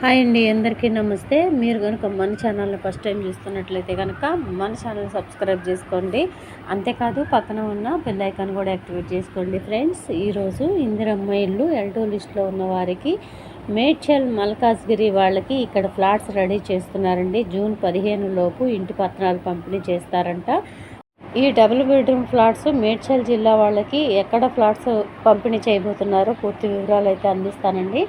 Hi అండి అందరికీ నమస్తే. మీరు కనుక మన ఛానల్ని ఫస్ట్ టైం చూస్తున్నట్లయితే కనుక మన ఛానల్ సబ్స్క్రైబ్ చేసుకోండి. అంతేకాదు పక్కన ఉన్న బెల్ ఐకాన్ కూడా యాక్టివేట్ చేసుకోండి ఫ్రెండ్స్. ఈరోజు ఇందిరమ్మ ఇల్లు ఎల్టో లిస్ట్లో ఉన్న వారికి మేడ్చల్ మల్కాజ్గిరి వాళ్ళకి ఇక్కడ ఫ్లాట్స్ రెడీ చేస్తున్నారండి. జూన్ పదిహేను లోపు ఇంటి పత్రాలు పంపిణీ చేస్తారంట. ఈ డబుల్ బెడ్రూమ్ ఫ్లాట్స్ మేడ్చల్ జిల్లా వాళ్ళకి ఎక్కడ ఫ్లాట్స్ పంపిణీ చేయబోతున్నారో పూర్తి వివరాలు అయితే అందిస్తానండి.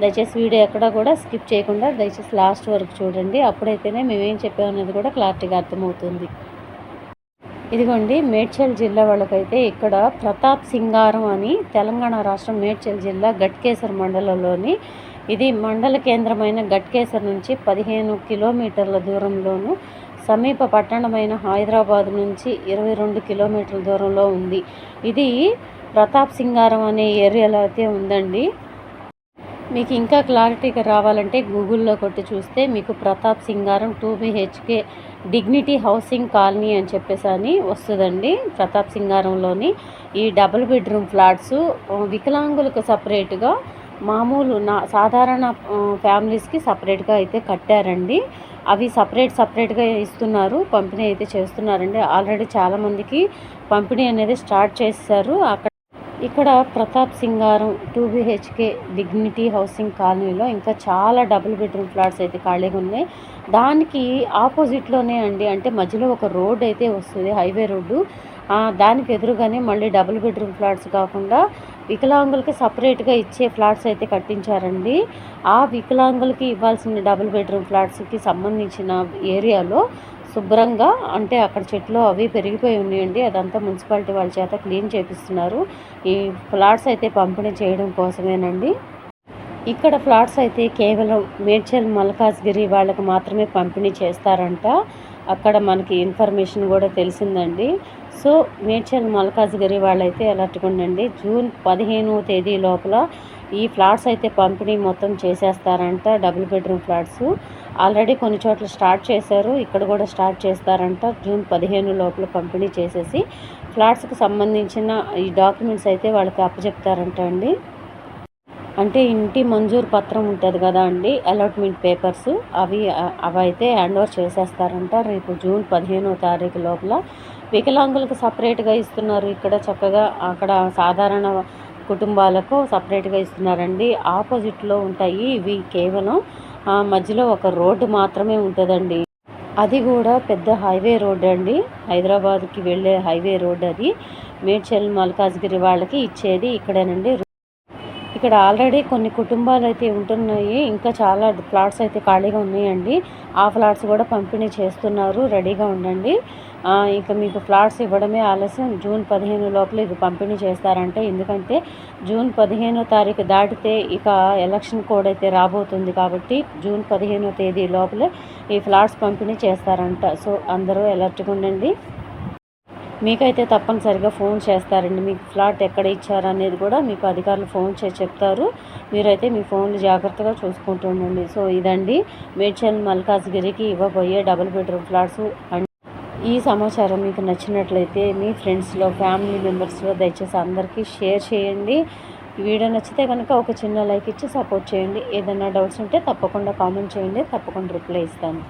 దయచేసి వీడియో ఎక్కడ కూడా స్కిప్ చేయకుండా దయచేసి లాస్ట్ వరకు చూడండి. అప్పుడైతేనే మేమేం చెప్పామనేది కూడా క్లారిటీగా అర్థమవుతుంది. ఇదిగోండి మేడ్చల్ జిల్లా వాళ్ళకైతే ఇక్కడ ప్రతాప్ సింగారం అని తెలంగాణ రాష్ట్రం మేడ్చల్ జిల్లా గట్కేసర్ మండలంలోని ఇది మండల కేంద్రమైన గట్కేసర్ నుంచి పదిహేను కిలోమీటర్ల దూరంలోను సమీప పట్టణమైన హైదరాబాద్ నుంచి ఇరవై రెండు కిలోమీటర్ల దూరంలో ఉంది. ఇది ప్రతాప్ సింగారం అనే ఏరియాలో అయితే ఉందండి. మీకు ఇంకా క్లారిటీగా రావాలంటే గూగుల్లో కొట్టి చూస్తే మీకు Pratap Singaram two BHK dignity housing colony అని చెప్పేసి అని వస్తుందండి ప్రతాప్ సింగారంలోని. ఈ డబుల్ బెడ్రూమ్ ఫ్లాట్స్ వికలాంగులకు సపరేట్గా మామూలు నా సాధారణ ఫ్యామిలీస్కి సపరేట్గా అయితే కట్టారండి. అవి సపరేట్ సపరేట్గా ఇస్తున్నారు పంపిణీ అయితే చేస్తున్నారండి. ఆల్రెడీ చాలామందికి పంపిణీ అనేది స్టార్ట్ చేశారు. అక్కడ ఇక్కడ Pratap Singaram two BHK dignity housing కాలనీలో ఇంకా చాలా డబుల్ బెడ్రూమ్ ఫ్లాట్స్ అయితే ఖాళీగా ఉన్నాయి. దానికి ఆపోజిట్లోనే అండి అంటే మధ్యలో ఒక రోడ్ అయితే వస్తుంది హైవే రోడ్డు. దానికి ఎదురుగానే మళ్ళీ డబుల్ బెడ్రూమ్ ఫ్లాట్స్ కాకుండా వికలాంగులకి సపరేట్గా ఇచ్చే ఫ్లాట్స్ అయితే కట్టించారండి. ఆ వికలాంగులకి ఇవ్వాల్సిన డబుల్ బెడ్రూమ్ ఫ్లాట్స్కి సంబంధించిన ఏరియాలో శుభ్రంగా అంటే అక్కడ చెట్లు అవి పెరిగిపోయి ఉన్నాయండి. అదంతా మున్సిపాలిటీ వాళ్ళ చేత క్లీన్ చేపిస్తున్నారు. ఈ ఫ్లాట్స్ అయితే పంపిణీ చేయడం కోసమేనండి. ఇక్కడ ఫ్లాట్స్ అయితే కేవలం మేడ్చల్ మల్కాజ్గిరి వాళ్ళకు మాత్రమే పంపిణీ చేస్తారంట. అక్కడ మనకి ఇన్ఫర్మేషన్ కూడా తెలిసిందండి. సో మేడ్చల్ మల్కాజ్గిరి వాళ్ళైతే అలర్ట్గా ఉండండి జూన్ పదిహేనవ తేదీ లోపల ఈ ఫ్లాట్స్ అయితే పంపిణీ మొత్తం చేసేస్తారంట డబుల్ బెడ్రూమ్ ఫ్లాట్స్. ఆల్రెడీ కొన్ని చోట్ల స్టార్ట్ చేశారు. ఇక్కడ కూడా స్టార్ట్ చేస్తారంట. జూన్ పదిహేను లోపల పంపిణీ చేసేసి ఫ్లాట్స్కి సంబంధించిన ఈ డాక్యుమెంట్స్ అయితే వాళ్ళకి అప్పచెప్తారంట అండి. అంటే ఇంటి మంజూరు పత్రం ఉంటుంది కదా అండి అలాట్మెంట్ పేపర్స్ అవి అవి అయితే హ్యాండ్ ఓవర్ చేసేస్తారంట. రేపు జూన్ పదిహేనో తారీఖు లోపల వికలాంగులకు సపరేట్గా ఇస్తున్నారు. ఇక్కడ చక్కగా అక్కడ సాధారణ కుటుంబాలకు సపరేట్గా ఇస్తున్నారండి. ఆపోజిట్లో ఉంటాయి. ఇవి కేవలం మధ్యలో ఒక రోడ్డు మాత్రమే ఉంటుందండి. అది కూడా పెద్ద హైవే రోడ్ అండి. హైదరాబాద్కి వెళ్ళే హైవే రోడ్ అది. మేడ్చల్ మల్కాజ్గిరి వాళ్ళకి ఇచ్చేది ఇక్కడేనండి. ఇక్కడ ఆల్రెడీ కొన్ని కుటుంబాలు అయితే ఉంటున్నాయి. ఇంకా చాలా ఫ్లాట్స్ అయితే ఖాళీగా ఉన్నాయండి. ఆ ఫ్లాట్స్ కూడా పంపిణీ చేస్తున్నారు. రెడీగా ఉండండి. ఇంకా మీకు ఫ్లాట్స్ ఇవ్వడమే ఆలస్యం. జూన్ పదిహేను లోపల ఇది పంపిణీ చేస్తారంటే. ఎందుకంటే జూన్ పదిహేనో తారీఖు దాటితే ఇక ఎలక్షన్ కోడ్ అయితే రాబోతుంది కాబట్టి జూన్ పదిహేనో తేదీ లోపలే ఈ ఫ్లాట్స్ పంపిణీ చేస్తారంట. సో అందరూ ఎలర్ట్గా ఉండండి. మీకైతే తప్పనిసరిగా ఫోన్ చేస్తారండి. మీకు ఫ్లాట్ ఎక్కడ ఇచ్చారు అనేది కూడా మీకు అధికారులు ఫోన్ చేసి చెప్తారు. మీరైతే మీ ఫోన్లు జాగ్రత్తగా చూసుకుంటూ ఉండండి. సో ఇదండి. మేడ్చల్ మల్కాజ్గిరికి ఇవ్వబోయే డబుల్ బెడ్రూమ్ ఫ్లాట్స్. అండ్ ఈ సమాచారం మీకు నచ్చినట్లయితే మీ ఫ్రెండ్స్లో ఫ్యామిలీ మెంబర్స్లో దయచేసి అందరికీ షేర్ చేయండి. వీడియో నచ్చితే కనుక ఒక చిన్న లైక్ ఇచ్చి సపోర్ట్ చేయండి. ఏదైనా డౌట్స్ ఉంటే తప్పకుండా కామెంట్ చేయండి. తప్పకుండా రిప్లై ఇస్తాను.